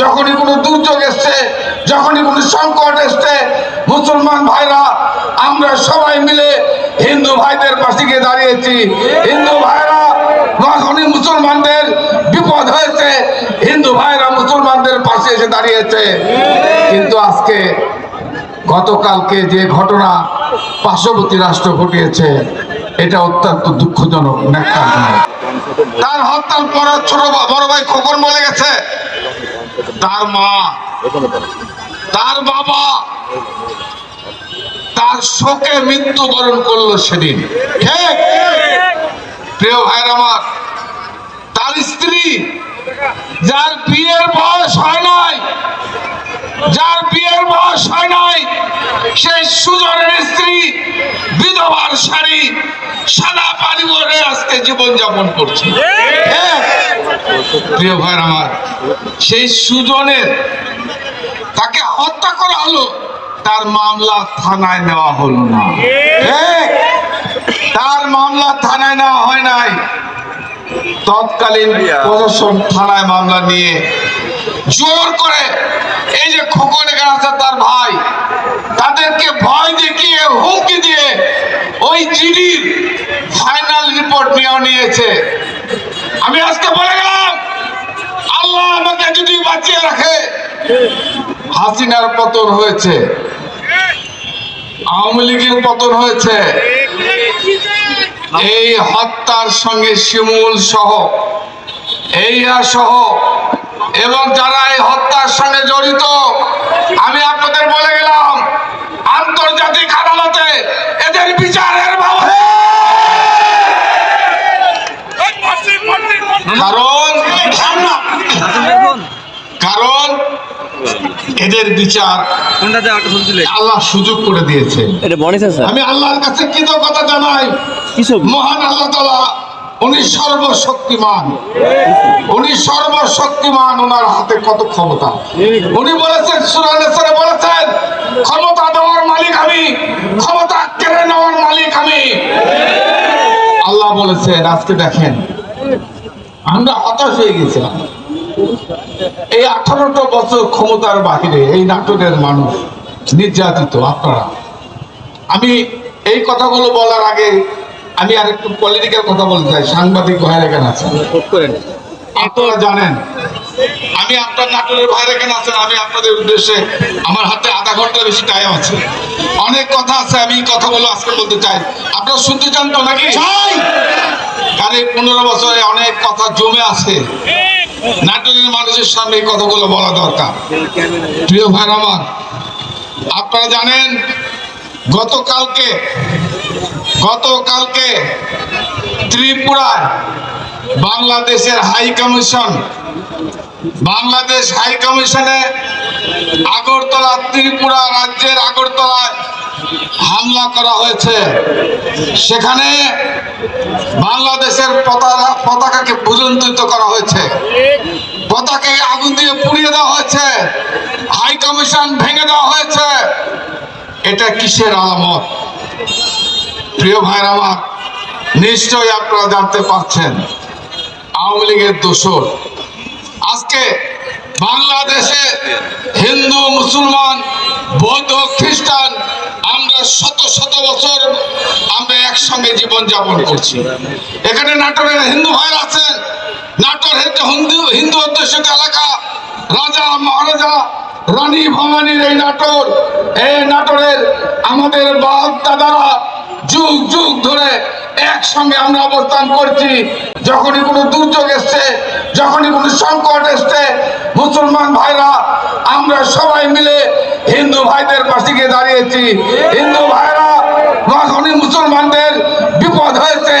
যখনই কোনো দুর্যোগ এসছে, যখনই কোনো সংকট এসছে, মুসলমান ভাইরা, আমরা সবাই মিলে হিন্দু ভাইদের পাশে গিয়ে দাঁড়িয়েছি। হিন্দু ভাইরা যখনই মুসলমানদের বিপদ হয়েছে। হিন্দু ভাইরা মুসলমানদের পাশে এসে দাঁড়িয়েছে। কিন্তু আজকে গতকালকে যে ঘটনা পার্শ্ববর্তী রাষ্ট্র ঘটিয়েছে, এটা অত্যন্ত দুঃখজনক তার হত্যার পর ছোট বড় ভাই খোকন বলে গেছে। তার মা। তার বাবা। তার শোকে মৃত্যুবরণ করল সেদিন। ঠিক? প্রিয় ভাইয়ের আমার তার স্ত্রী যার বিয়ের বয়স হয় নাই যার বিয়ের বয়স হয় নাই সেই সুজনের স্ত্রী, বিধবার শাড়ি, সাদা পানি পরে আজকে জীবনযাপন করছে হ্যাঁ। প্রিয় ভাই আমার, সেই সুজনের তাকে হত্যা করা হলো, তার মামলা থানায় নেওয়া হলো না হ্যাঁ। তার মামলা থানায় নেওয়া হয় নাই তৎকালীন প্রশাসন থানায় মামলা নিয়ে জোর করে এই যে খোকন এখানে আছে তার ভাই, তাদেরকে ভয় দেখিয়ে হুমকি দিয়ে ওই জিডির ফাইনাল রিপোর্ট নিয়েও নিয়েছে। আমি আজকে বলে গেলাম, আল্লাহ আমাকে যদি বাঁচিয়ে রাখে, হাসিনার পতন হয়েছে, আওয়ামী লীগের পতন হয়েছে, এই হত্যার সঙ্গে শিমুল সহ এইয়া সহ এবং যারা এই হত্যার সঙ্গে জড়িত আমি আপনাদের বলে গেলাম আন্তর্জাতিক আদালতে এদের বিচারের ব্যবস্থা। কারণ কারণ এদের বিচার আল্লাহ সুযোগ করে দিয়েছে। এটা আমি আল্লাহর কাছে কৃতজ্ঞতা জানাই। মহান আল্লাহ তালা উনি সর্বশক্তিমান। উনি সর্বশক্তিমান, ওনার হাতে কত ক্ষমতা। উনি বলেছেন সুরানেশ্বরে বলেছেন, ক্ষমতা দেওয়ার মালিক আমি, ক্ষমতা কেড়ে নেওয়ার মালিক আমি। আল্লাহ বলেছেন, আজকে দেখেন, আমরা হতাশ হয়ে গেছিলাম। এই আঠারোটা বছর ক্ষমতার বাহিরে এই নাটকের মানুষ, নির্যাতিত, আপনারা। আমি এই কথাগুলো বলার আগে আমি আর একটু পলিটিক্যাল কথা বলতে চাই সাংবাদিক ভাইয়ের এখানে আছেন। আপনারা জানেন আমি আপনার নাটোরের ভাইয়ের এখানে আছেন আমি আপনাদের উদ্দেশ্যে আমার হাতে আধা ঘণ্টা বেশি টাইম আছে। অনেক কথা আছে আমি কথাগুলো আজকে বলতে চাই। আপনারা শুনতে চান তো নাকি? কারণ এই পনেরো বছরে অনেক কথা জমে আছে। নাটোরের মানুষের সামনে এই কথাগুলো বলা দরকার। প্রিয় ভাই আমার আপনারা জানেন গতকালকে গতকালকে ত্রিপুরায় বাংলাদেশের হাই কমিশন, বাংলাদেশ হাই কমিশনে আগরতলা, ত্রিপুরা রাজ্যের আগরতলায় হামলা করা হয়েছে। সেখানে বাংলাদেশের পতাকা পতাকাকে ভুলন্তিত করা হয়েছে। পতাকাকে আগুন দিয়ে পুড়িয়ে দেওয়া হয়েছে। হাই কমিশন ভেঙে দেওয়া হয়েছে। এটা কিসের আলামত? প্রিয় ভাইরা আমার, নিশ্চয়ই আপনারা জানতে পারছেন, আওয়ামী লীগের দোষর। আজকে বাংলাদেশে হিন্দু, মুসলমান, বৌদ্ধ, খ্রিস্টান, আমরা শত শত বছর আমরা একসঙ্গে জীবন যাপন করছি। এখানে নাটোরের হিন্দু ভাইরা আছেন, নাটোর হচ্ছে হিন্দু হিন্দু অধ্যুষিত এলাকা, রাজা, মহারাজা, রানী, ভবানীর এই নাটোর, এই নাটোরের আমাদের বাপ দাদারা যুগ যুগ ধরে একসঙ্গে আমরা অবস্থান করছি। যখনই কোনো দুর্যোগ এসছে, যখনই কোনো সংকট এসছে, মুসলমান ভাইরা, আমরা সবাই মিলে হিন্দু ভাইদের পাশে গিয়ে দাঁড়িয়েছি। হিন্দু ভাইরা যখনই মুসলমানদের বিপদ হয়েছে।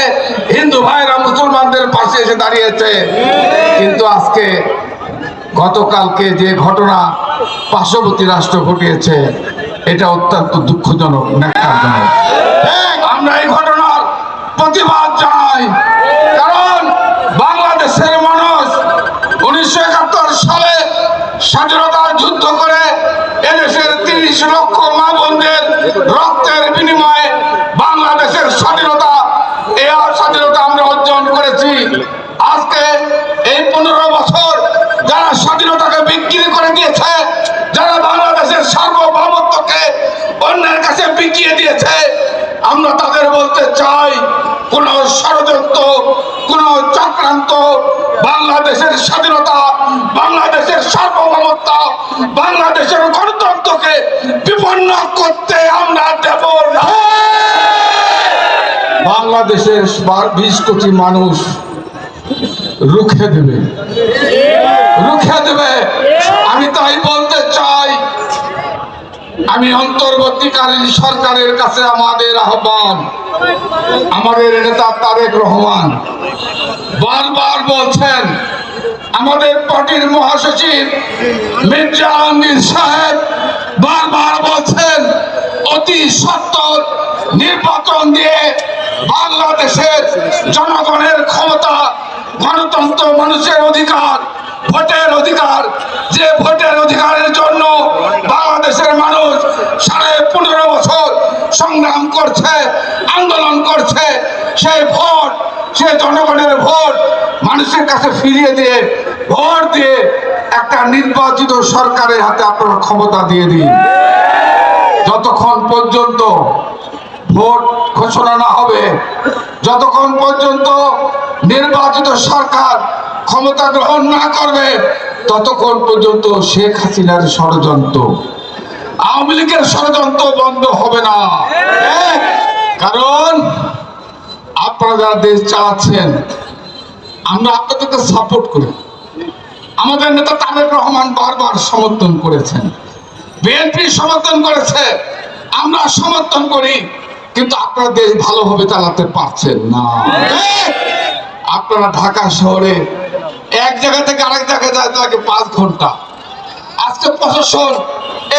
হিন্দু ভাইরা মুসলমানদের পাশে এসে দাঁড়িয়েছে। কিন্তু আজকে গতকালকে যে ঘটনা পার্শ্ববর্তী রাষ্ট্র ঘটিয়েছে, এটা অত্যন্ত দুঃখজনক, ন্যাক্কারজনক। আমরা এই ঘটনার প্রতিবাদ জানাই। কারণ বাংলাদেশের মানুষ উনিশশো একাত্তর সালে স্বাধীনতার যুদ্ধ করে এদেশের তিরিশ লক্ষ মা বোনদের রক্তের বিনিময়ে বাংলাদেশের স্বাধীনতা, এ স্বাধীনতা আমরা অর্জন করেছি। আজকে এই পনেরো বছর যারা স্বাধীনতাকে বিক্রি করে দিয়েছে, যারা বাংলাদেশের সার্বভৌমত্বকে অন্যের কাছে বিকিয়ে দিয়েছে আমরা তাদের বলতে চাই, কোন ষড়যন্ত্র, কোন চক্রান্ত, বাংলাদেশের স্বাধীনতা, বাংলাদেশের সার্বভৌমত্ব, বাংলাদেশের গণতন্ত্রকে বিপন্ন করতে আমরা দেব বাংলাদেশের বিশ কোটি মানুষ রুখে দেবে। রুখে দেবে। আমি অন্তর্বর্তীকালীন সরকারের কাছে আমাদের আহ্বান। আমাদের নেতা তারেক রহমান বারবার বলছেন, আমাদের পার্টির মহাসচিব মির্জা আলমগীর সাহেব বারবার বলছেন, অতি সত্তর নির্বাচন দিয়ে বাংলাদেশের জনগণের ক্ষমতা, গণতন্ত্র মানুষের অধিকার, ভোটের অধিকার, যে ভোটের অধিকারের জন্য বাংলাদেশের মানুষ সাড়ে পনেরো বছর সংগ্রাম করছে, আন্দোলন করছে, সেই ভোট সে জনগণের ভোট মানুষের কাছে ফিরিয়ে দিয়ে, ভোট দিয়ে একটা নির্বাচিত সরকারের হাতে আপনারা ক্ষমতা দিয়ে দিন। যতক্ষণ পর্যন্ত ভোট ঘোষণা না হবে, যতক্ষণ পর্যন্ত নির্বাচিত সরকার ক্ষমতা গ্রহণ না করবে, ততক্ষণ পর্যন্ত শেখ হাসিনার ষড়যন্ত্র। আওয়ামী লীগের ষড়যন্ত্র বন্ধ হবে না। কারণ আপনারা যারা দেশ চালাচ্ছেন আমরা আপনাদেরকে সাপোর্ট করি। আমাদের নেতা তারেক রহমান বারবার সমর্থন করেছেন। বিএনপি সমর্থন করেছে আমরা সমর্থন করি কিন্তু আপনারা দেশ ভালোভাবে চালাতে পারছেন না। আপনারা ঢাকা শহরে এক জায়গা থেকে আরেক জায়গায় যাইতে লাগে পাঁচ ঘণ্টা আজকে প্রশাসন,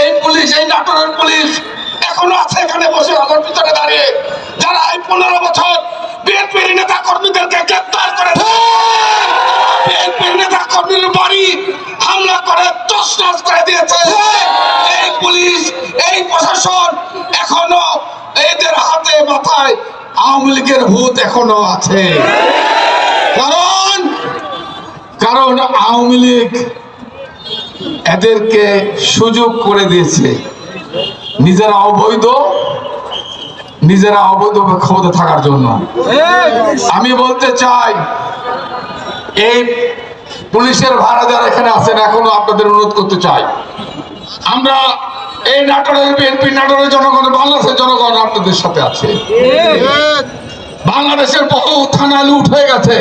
এই পুলিশ, এই নাটোরের পুলিশ এখনও আছে এখানে বসে, আমার ভিতরে দাঁড়িয়ে। যারা এই পনেরো বছর বিএনপির নেতা কর্মীদেরকে গ্রেপ্তার করে বিএনপির নেতা কর্মীর বাড়ি হামলা করে, তছনছ করে দিয়েছে। এই পুলিশ, এই প্রশাসন এখনও এদের হাতে মাথায় আওয়ামী লীগের ভূত এখনও আছে। কারণ কারণ আওয়ামী লীগ এদেরকে সুযোগ করে দিয়েছে। নিজেরা অবৈধ নিজেরা অবৈধ ক্ষমতা থাকার জন্য। আমি বলতে চাই এই পুলিশের ভাড়া যারা এখানে আছেন এখনও আপনাদের অনুরোধ করতে চাই। আমরা এই নাটোরের বিএনপি নাটোরের জনগণ বাংলাদেশের জনগণ আপনাদের সাথে আছে। বাংলাদেশের বহু থানা লুট হয়ে গেছে।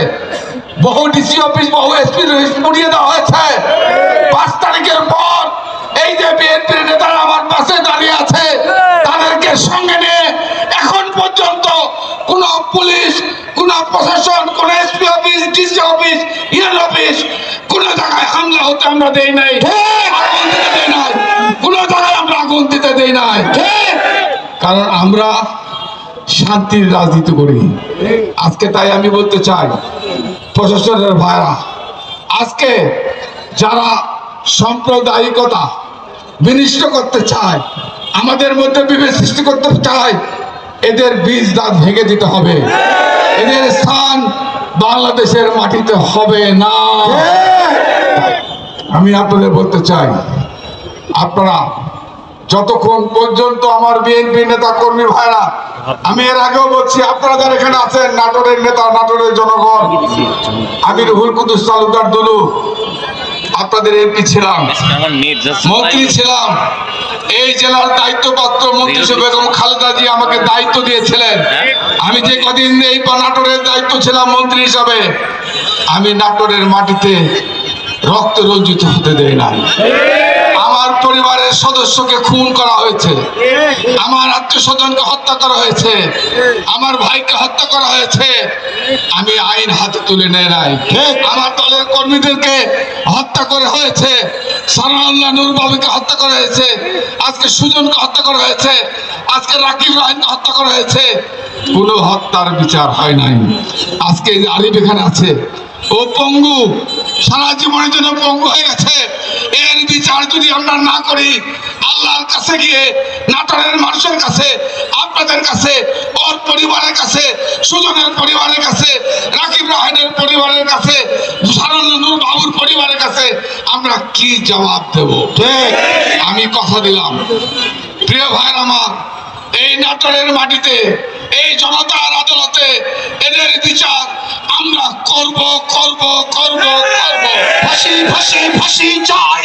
বহু ডিসি অফিস বহু এসপি পুড়িয়ে দেওয়া হয়েছে। পাঁচ তারিখের পর এই যে বিএনপির নেতারা আমার পাশে দাঁড়িয়ে আছে, তাদেরকে সঙ্গে নিয়ে এখন পর্যন্ত কোন পুলিশ, কোন প্রশাসন, কোন SP office DC office UN office কোন জায়গায় হামলা হতে আমরা নাই দেই নাই, কোন জায়গায় আমরা আগুন দিতে দেই নাই। কারণ আমরা শান্তির রাজনীতি করি। আজকে তাই আমি বলতে চাই প্রশাসনের ভাইরা। আজকে যারা সাম্প্রদায়িকতা বিনিষ্ট করতে চায় আমাদের মধ্যে বিভেদ সৃষ্টি করতে চায় এদের বীজ দাঁত ভেঙে দিতে হবে। এদের স্থান বাংলাদেশের মাটিতে হবে না। আমি আপনাদের বলতে চাই আপনারা যতক্ষণ পর্যন্ত আমার বিএনপি নেতা কর্মী ভাইরা, আমি এর আগেও বলছি, আপনারা যারা এখানে আছেন, নাটোরের নেতা, নাটোরের জনগণ আমি রুহুল কুদ্দুস তালুকদার দুলু, আপনাদের এমপি ছিলাম, মন্ত্রী ছিলাম, এই জেলার দায়িত্বপ্রাপ্ত মন্ত্রী বেগম খালেদা জি আমাকে দায়িত্ব দিয়েছিলেন। আমি যে কদিন এই নাটোরের দায়িত্ব ছিলাম মন্ত্রী হিসাবে, আমি নাটোরের মাটিতে রক্ত রঞ্জিত হতে দেই নাই। আমার পরিবারের সদস্যকে খুন করা হয়েছে। আমার আত্মীয় স্বজনকে হত্যা করা হয়েছে। আমার ভাইকে হত্যা করা হয়েছে। আমি আইন হাতে তুলে নেয় নাই। আমার দলের কর্মীদেরকে হত্যা করা হয়েছে। সানাউল্লাহ নূর বাবুকে হত্যা করা হয়েছে। আজকে সুজনকে হত্যা করা হয়েছে। আজকে রাকিব রাহিনকে হত্যা করা হয়েছে। কোনো হত্যার বিচার হয় নাই। আজকে আলিফ এখানে আছে। ও পঙ্গু, সারা জীবনের জন্য পঙ্গু হয়ে গেছে। এর বিচার যদি আমরা না করি আল্লাহর কাছে গিয়ে নাটোরের মানুষের কাছে আপনাদের কাছে ওর পরিবারের কাছে সুজনের পরিবারের কাছে রাকিব রাহানের পরিবারের কাছে সারল্য নূর বাবুর পরিবারের কাছে আমরা কি জবাব দেব? আমি কথা দিলাম। প্রিয় ভাইয়ের আমার এই নাটোরের মাটিতে এই জনতার আদালতে এদের বিচার আমরা করব করব করব করব। ফাঁসি ফাঁসি ফাঁসি চাই।